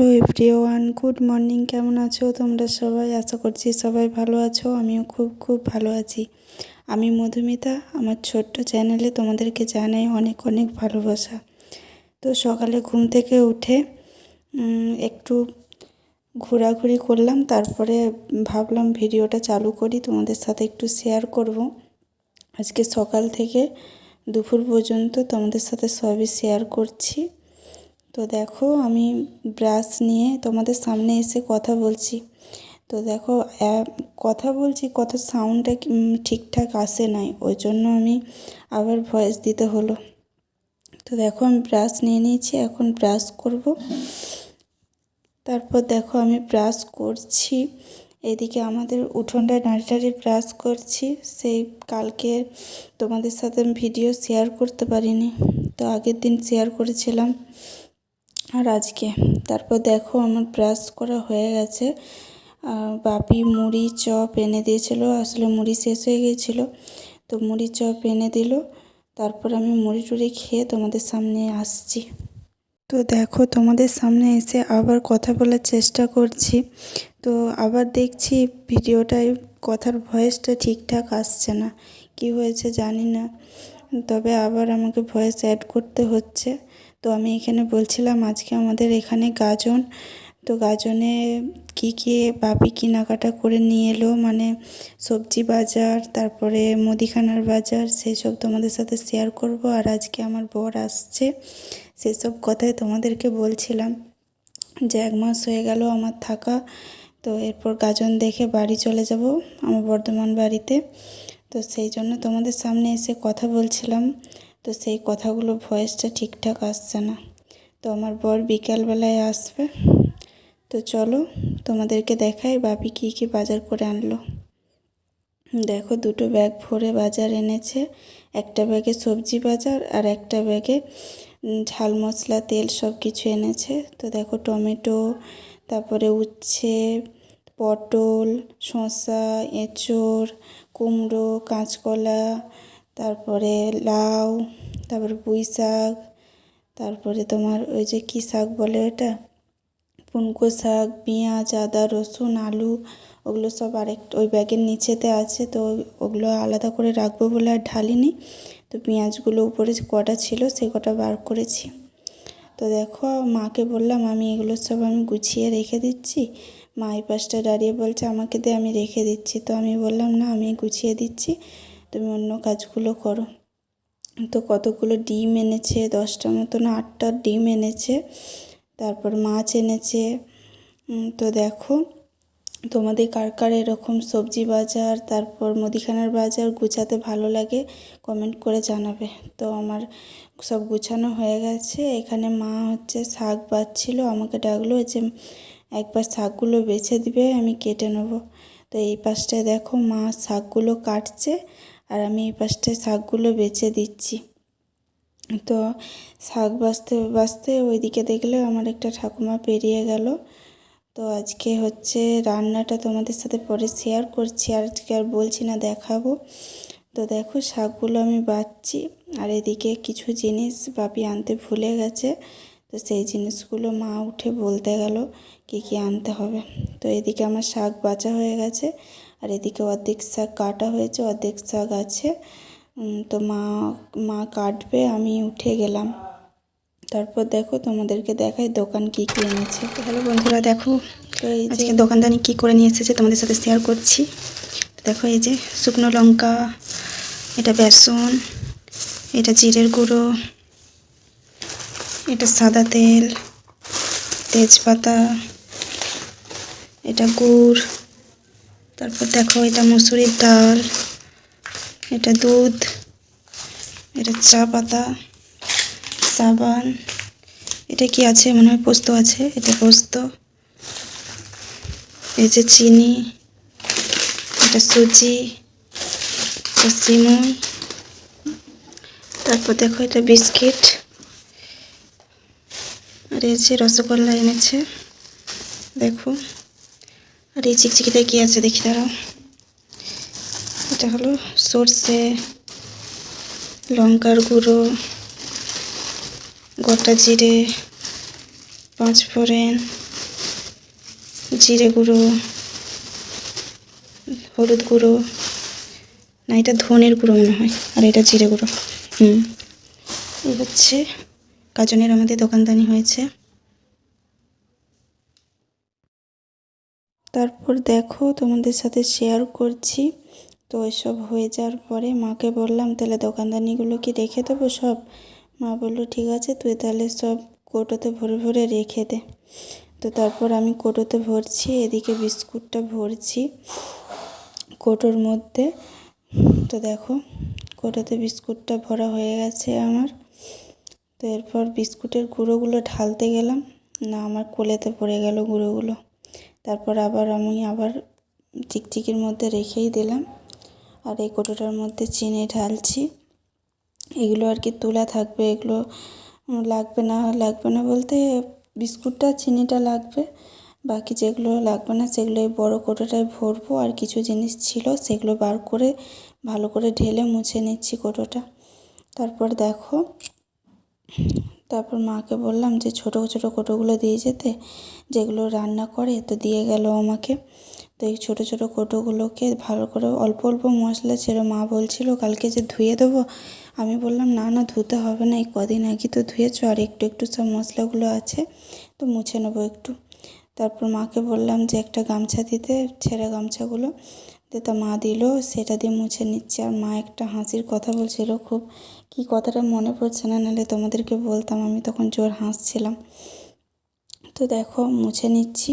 Hello everyone, good morning. কেমন আছো তোমরা সবাই? আশা করছি সবাই ভালো আছো। আমিও খুব খুব ভালো আছি। আমি মধুমিতা, আমার ছোট্ট চ্যানেলে তোমাদেরকে জানাই অনেক অনেক ভালোবাসা। তো সকালে ঘুম থেকে উঠে একটু ঘোরাঘুরি করলাম, তারপরে ভাবলাম ভিডিওটা চালু করি, তোমাদের সাথে একটু শেয়ার করব। আজকে সকাল থেকে দুপুর পর্যন্ত তোমাদের সাথে সবই শেয়ার করছি। তো দেখো আমি ব্রাশ নিয়ে তোমাদের সামনে এসে কথা বলছি। তো দেখো কথা বলছি, কথা সাউন্ডটা ঠিকঠাক আসে নাই, ওই জন্য আমি আবার ভয়েস দিতে হলো। তো দেখো, আমি ব্রাশ নিয়ে নিয়েছি, এখন ব্রাশ করব। তারপর দেখো, আমি ব্রাশ করছি। এদিকে আমাদের দাঁড়িয়ে দাঁড়িয়ে ব্রাশ করছি। সেই কালকে তোমাদের সাথে আমি ভিডিও শেয়ার করতে পারিনি। তো আগের দিন শেয়ার করেছিলাম। আর আজকে। তারপর দেখো আমার ব্রাশ করা হয়ে গেছে। বাপি মুড়ি, চপ এনে দিয়েছিল। আসলে মুড়ি শেষ হয়ে গিয়েছিল। তো মুড়ি, চপ এনে দিল। তারপর আমি মুড়ি টুড়ি খেয়ে তোমাদের সামনে আসছি। তো দেখো তোমাদের সামনে এসে আবার কথা বলার চেষ্টা করছি। তো আবার দেখছি ভিডিওটায় কথার ভয়েসটা ঠিকঠাক আসছে না। কি হয়েছে জানি না। তবে আবার আমাকে ভয়েস অ্যাড করতে হচ্ছে। তো আমি এখানে বলছিলাম আজকে আমাদের এখানে গাজন। তো গাজনে কি কি বাপি কেনাকাটা করে নিয়ে এলো? মানে সবজি বাজার, তারপরে মুদিখানার বাজার সেই সব তোমাদের সাথে শেয়ার করব। আর আজকে আমার বর আসছে, সেসব কথাই তোমাদেরকে বলছিলাম যে এক মাস হয়ে গেল আমার থাকা। তো এরপর গাজন দেখে বাড়ি চলে যাব আমার বর্ধমান বাড়িতে। তো সেই জন্য তোমাদের সামনে এসে কথা বলছিলাম। তো সেই কথাগুলো ভয়েসটা ঠিকঠাক আসছে না। তো আমার বর বিকালবেলায় আসবে। তো চলো তোমাদেরকে দেখাই বাপি কী কী বাজার করে আনলো। দেখো দুটো ব্যাগ ভরে বাজার এনেছে। একটা ব্যাগে সবজি বাজার আর একটা ব্যাগে ঝাল মশলা, তেল সব কিছু এনেছে। তো দেখো টমেটো, তারপরে উচ্ছে, পটল, শসা, এঁচোড়, কুমড়ো, কাঁচকলা তারপরে লাউ, তারপরে পুঁই শাক, তারপরে তোমার ওই যে কী শাক বলে ওটা পুনকো শাক, পেঁয়াজ, আদা, রসুন, আলু, ওগুলো সব আরেক, ওই ব্যাগের নিচেতে আছে, তো ওগুলো আলাদা করে রাখব বলে আর ঢালিনি। তো পেঁয়াজগুলো উপরে কটা ছিল সে কটা বার করেছি। তো দেখো মাকে বললাম, আমি এগুলো সব আমি গুছিয়ে রেখে দিচ্ছি। মা এই পাশটা দাঁড়িয়ে বলছে, আমাকে দে, আমি রেখে দিচ্ছি। তো আমি বললাম, না, আমি গুছিয়ে দিচ্ছি। তুমি অন্য কাজগুলো করো। তো কতগুলো ডিম এনেছে? দশটা মতন, আটটা ডিম এনেছে। তারপর মাছ এনেছে। তো দেখো, তোমাদের কার কার এরকম সবজি বাজার, তারপর মুদিখানার বাজার গুছাতে ভালো লাগে কমেন্ট করে জানাবে। তো আমার সব গুছানো হয়ে গেছে। এখানে মা হচ্ছে শাক বাছছিল আমাকে ডাকলো যে একবার শাকগুলো বেছে দিবে, আমি কেটে নেব। তো এই পাশটায় দেখো মা শাকগুলো কাটছে। আর আমি এই পাশটায় শাকগুলো বেছে দিচ্ছি। তো শাক বাছতে বাছতে ওইদিকে দেখলে আমার একটা ঠাকুমা পেরিয়ে গেল। তো আজকে হচ্ছে রান্নাটা তোমাদের সাথে পরে শেয়ার করছি, আর আজকে আর বলছি না, দেখাবো। তো দেখো শাকগুলো আমি বাছছি আর এদিকে কিছু জিনিস বাপি আনতে ভুলে গেছে। তো সেই জিনিসগুলো মা উঠে বলতে গেল, কী কী আনতে হবে। তো এদিকে আমার শাক বাছা হয়ে গেছে আর এদিকে অর্ধেক শাক কাটা হয়েছে অর্ধেক শাক আছে। তো মা মা কাটবে আমি উঠে গেলাম। তারপর দেখো তোমাদেরকে দেখাই দোকান কি কি এনেছে। হ্যালো বন্ধুরা দেখো তো এই যে দোকানদানি কি করে নিয়ে এসেছে তোমাদের সাথে শেয়ার করছি। দেখো এই যে শুকনো লঙ্কা এটা বেসন এটা জিরের গুঁড়ো এটা সাদা তেল তেজপাতা এটা গুড়। তারপর দেখো এটা মুসুরির ডাল, এটা দুধ, এটা চা পাতা, সাবান, এটা কি আছে? মনে হয় পোস্ত আছে, এটা পোস্ত, এই যে চিনি, এটা সুজি, এটা সিমুই, তারপর দেখো এটা বিস্কিট, আর এই যে রসগোল্লা এনেছে, দেখো। আর এই চিকচিকিটা কি আছে দেখি, দাঁড়াও। এটা হলো সর্ষে, লঙ্কার গুঁড়ো, গোটা জিরে, পাঁচ ফোড়ন, জিরে গুঁড়ো, হলুদ গুঁড়ো। না, এটা ধনের গুঁড়ো মনে হয়, আর এটা জিরে গুঁড়ো। হুম। এই হচ্ছে গাজনের আমাদের দোকানদানি হয়েছে। তারপর দেখো, তোমাদের সাথে শেয়ার করছি। তো এসব হয়ে যাওয়ার পরে মাকে বললাম, তাহলে দোকানদানিগুলো কি রেখে দেবো সব? মা বলল, ঠিক আছে, তুই তাহলে সব কোটোতে ভরে ভরে রেখে দে। তো তারপর আমি কোটোতে ভরছি, এদিকে বিস্কুটটা ভরছি কোটোর মধ্যে। তো দেখো, কোটোতে বিস্কুটটা ভরা হয়ে গেছে আমার। তো এরপর বিস্কুটের গুঁড়োগুলো ঢালতে গেলাম। না, আমার কোলেতে পড়ে গেল গুঁড়োগুলো। তারপর আবার আমি আবার চিকচিকির মধ্যে রেখেই দিলাম। আর এই কৌটোটার মধ্যে চিনি ঢালছি। এগুলো আর কি তোলা থাকবে, এগুলো লাগবে না লাগবে না বলতে বিস্কুটটা, চিনিটা লাগবে। বাকি যেগুলো লাগবে না, সেগুলো এই বড়ো কৌটোটায় ভরবো। আর কিছু জিনিস ছিল, সেগুলো বার করে, ভালো করে ঢেলে মুছে নিচ্ছি কৌটোটা। তারপর দেখো তারপর মাকে বললাম যে ছোটো ছোটো কৌটোগুলো দিয়ে যেতে, যেগুলো রান্না করে, তো দিয়ে গেল আমাকে। তো এই ছোটো ছোটো কৌটোগুলোকে ভালো করে অল্প অল্প মশলা ছিল মা বলছিল, কালকে যে ধুয়ে দেবো? আমি বললাম, না না, ধুতে হবে না, এই কদিন আগে তো ধুয়েছো, আর একটু একটু সব মশলাগুলো আছে, তো মুছে নেব একটু। তারপর মাকে বললাম যে, একটা গামছা দিতে, ছেঁড়া গামছাগুলো। তা মা দিল, সেটা দিয়ে মুছে নিচ্ছে। আর মা একটা হাসির কথা বলছিল, খুব কি কথাটা মনে পড়ছে না, নাহলে তোমাদেরকে বলতাম, আমি তখন জোর হাসছিলাম। তো দেখো, মুছে নিচ্ছি।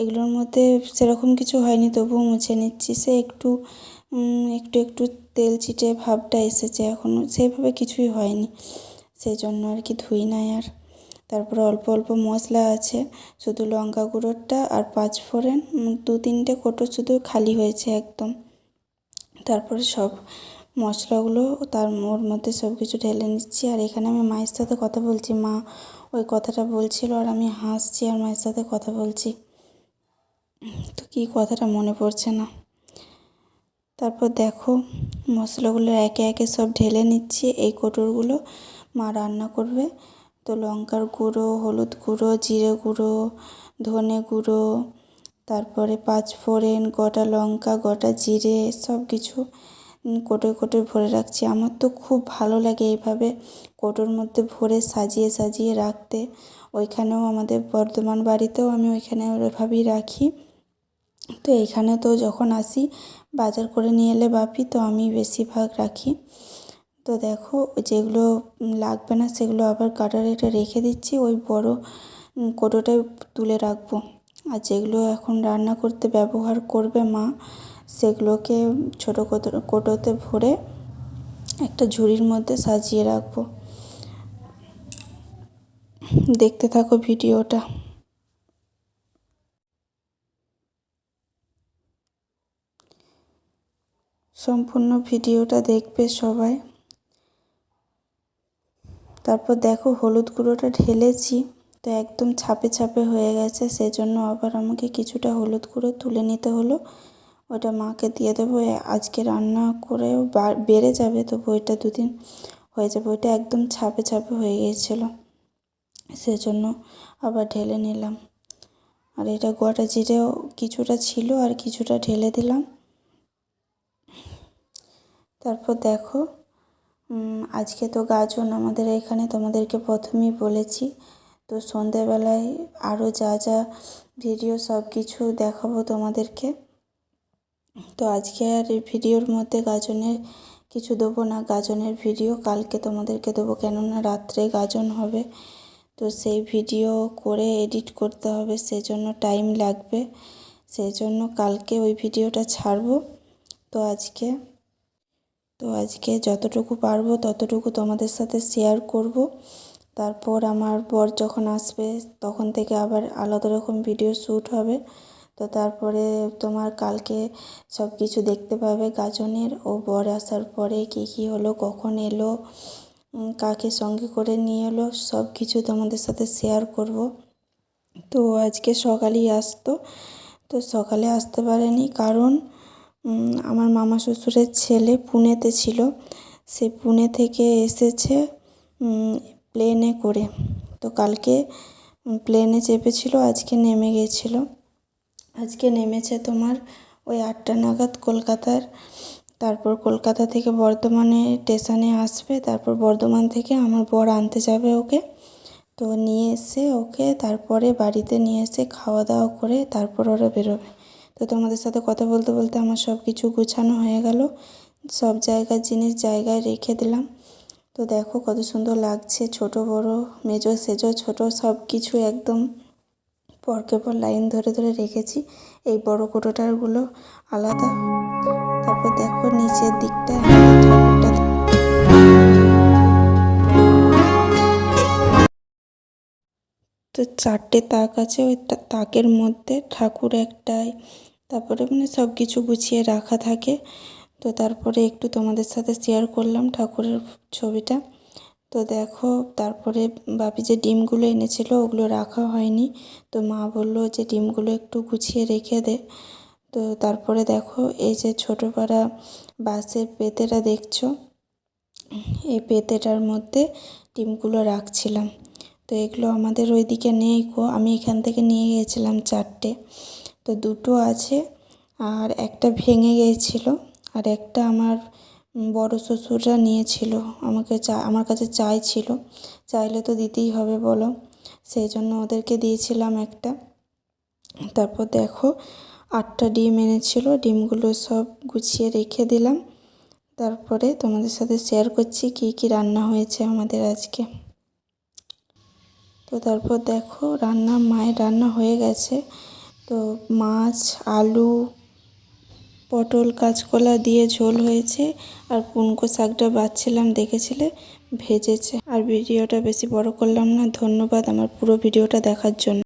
এগুলোর মধ্যে সেরকম কিছু হয়নি, তবুও মুছে নিচ্ছি। সে একটু একটু একটু তেল চিটে ভাবটা এসেছে এখনও সেইভাবে কিছুই হয়নি। সেই জন্য আর কি ধুই নাই আর তারপরে অল্প অল্প মশলা আছে, শুধু লঙ্কা গুঁড়োটা আর পাঁচ ফোড়ন দু তিনটে কোটো শুধু খালি হয়েছে একদম। তারপরে সব মশলাগুলো তার ওর মধ্যে সব কিছু ঢেলে নিচ্ছি। আর এখানে আমি মায়ের সাথে কথা বলছি, মা ওই কথাটা বলছিল আর আমি হাসছি আর মায়ের সাথে কথা বলছি। তো কী কথাটা মনে পড়ছে না। তারপর দেখো, মশলাগুলো একে একে সব ঢেলে নিচ্ছি, এই কোটোরগুলো মা রান্না করবে। তো লঙ্কার গুঁড়ো, হলুদ গুঁড়ো, জিরে গুঁড়ো, ধনে গুঁড়ো, তারপরে পাঁচ ফোড়ন, গোটা লঙ্কা, গোটা জিরে সব কিছু কোটোয় কোটোয় ভরে রাখছি। আমার তো খুব ভালো লাগে এইভাবে কোটোর মধ্যে ভরে সাজিয়ে সাজিয়ে রাখতে। ওইখানেও আমাদের বর্ধমান বাড়িতেও আমি ওইখানে ওইভাবেই রাখি। তো এইখানে তো যখন আসি, বাজার করে নিয়ে এলে বাপি, তো আমি বেশিরভাগ রাখি। তো দেখো যেগুলো লাগবে না সেগুলো আবার কাটারে এটা রেখে দিচ্ছি ওই বড় উম, কোটোটায় তুলে রাখব। আর যেগুলো এখন রান্না করতে ব্যবহার করবে মা সেগুলোকে ছোটো কোটো কোটোতে ভরে একটা ঝুড়ির মধ্যে সাজিয়ে রাখব। দেখতে থাকো ভিডিওটা। সম্পূর্ণ ভিডিওটা দেখবে সবাই। তারপর দেখো হলুদ গুঁড়োটা ঢেলেছি, তো একদম ছাপে ছাপে হয়ে গেছে, সেজন্য আবার আমাকে কিছুটা হলুদ গুঁড়ো তুলে নিতে হলো। ওটা মাকে দিয়ে দেবো আজকে রান্না করে বেড়ে যাবে, তো বইটা দুদিন হয়ে যাবে, ওইটা একদম ছাপে ছাপে হয়ে গিয়েছিল, সেজন্য আবার ঢেলে নিলাম। আর এটা গোটা জিরেও কিছুটা ছিল, আর কিছুটা ঢেলে দিলাম। তারপর দেখো আজকে তো গাজন আমাদের এখানে তোমাদেরকে প্রথমেই বলেছি। তো সন্ধেবেলায় আরও যা যা ভিডিও সব কিছু দেখাবো তোমাদেরকে। তো আজকে আর এই ভিডিওর মধ্যে গাজনের কিছু দেবো না, গাজনের ভিডিও কালকে তোমাদেরকে দেবো। কেননা রাত্রে গাজন হবে, তো সেই ভিডিও করে এডিট করতে হবে, সেজন্য টাইম লাগবে। সেই জন্য কালকে ওই ভিডিওটা ছাড়বো। তো আজকে তো আজকে যতটুকু পারব, ততটুকু তোমাদের সাথে শেয়ার করব। তারপর আমার বর যখন আসবে, তখন থেকে আবার আলাদা রকম ভিডিও শ্যুট হবে। তো তারপরে তোমার কালকে সব কিছু দেখতে পাবে গাজনের। ও বর আসার পরে কী কী হলো, কখন এলো কাকে সঙ্গে করে নিয়ে এলো সব কিছু তোমাদের সাথে শেয়ার করব। তো আজকে সকালেই আসতো, তো সকালে আসতে পারেনি কারণ আমার মামা শ্বশুরের ছেলে পুনেতে ছিল। সে পুনে থেকে এসেছে প্লেনে করে। তো কালকে প্লেনে চেপেছিল, আজকে নেমে গেছিল। আজকে নেমেছে তোমার ওই আটটা নাগাদ কলকাতার। তারপর কলকাতা থেকে বর্ধমানে স্টেশনে আসবে, তারপর বর্ধমান থেকে আমার বর আনতে যাবে ওকে। তো নিয়ে এসে ওকে তারপরে বাড়িতে নিয়ে এসে খাওয়া দাওয়া করে তারপর ওরা বেরোবে। তো তোমাদের সাথে কথা বলতে বলতে আমার সব কিছু গুছানো হয়ে গেল। সব জায়গার জিনিস জায়গায় রেখে দিলাম। তো দেখো কত সুন্দর লাগছে, ছোট, বড়, মেজো, সেজো, ছোট সব কিছু একদম পরকে পর লাইন ধরে ধরে রেখেছি। এই বড় কোটোটারগুলো আলাদা। তারপর দেখো নিচের দিকটা তো চারটে তাক আছে, ওই তাকের মধ্যে ঠাকুর একটাই। তারপরে মানে সব কিছু গুছিয়ে রাখা থাকে। তো তারপরে একটু তোমাদের সাথে শেয়ার করলাম ঠাকুরের ছবিটা। তো দেখো, তারপরে বাপি যে ডিমগুলো এনেছিল, ওগুলো রাখা হয়নি। তো মা বলল যে ডিমগুলো একটু গুছিয়ে রেখে দে। তো তারপরে দেখো, এই যে ছোটো পাড়া বাঁশের পেতেটা দেখছ? এই পেতেটার মধ্যে ডিমগুলো রাখছিলাম। তো এগুলো আমাদের ওইদিকে নেই কো আমি এখান থেকে নিয়ে গিয়েছিলাম চারটে। তো দুটো আছে আর একটা ভেঙে গিয়েছিল আর একটা আমার বড় শ্বশুররা নিয়েছিল। আমাকে চা, আমার কাছে চাইছিল চাইলে তো দিতেই হবে বলো। সেই জন্য ওদেরকে দিয়েছিলাম একটা। তারপর দেখো আটটা ডিম এনেছিল। ডিমগুলো সব গুছিয়ে রেখে দিলাম। তারপরে তোমাদের সাথে শেয়ার করছি কী কী রান্না হয়েছে আমাদের আজকে। তো তারপর দেখো রান্না, মায়ের রান্না হয়ে গেছে। তো মাছ, আলু, পটল, কাঁচকলা দিয়ে ঝোল হয়েছে আর পুনকো শাকটা বাচ্ছিলাম দেখেছিলে? ভেজেছে। আর ভিডিওটা বেশি বড় করলাম না। ধন্যবাদ আমার পুরো ভিডিওটা দেখার জন্য।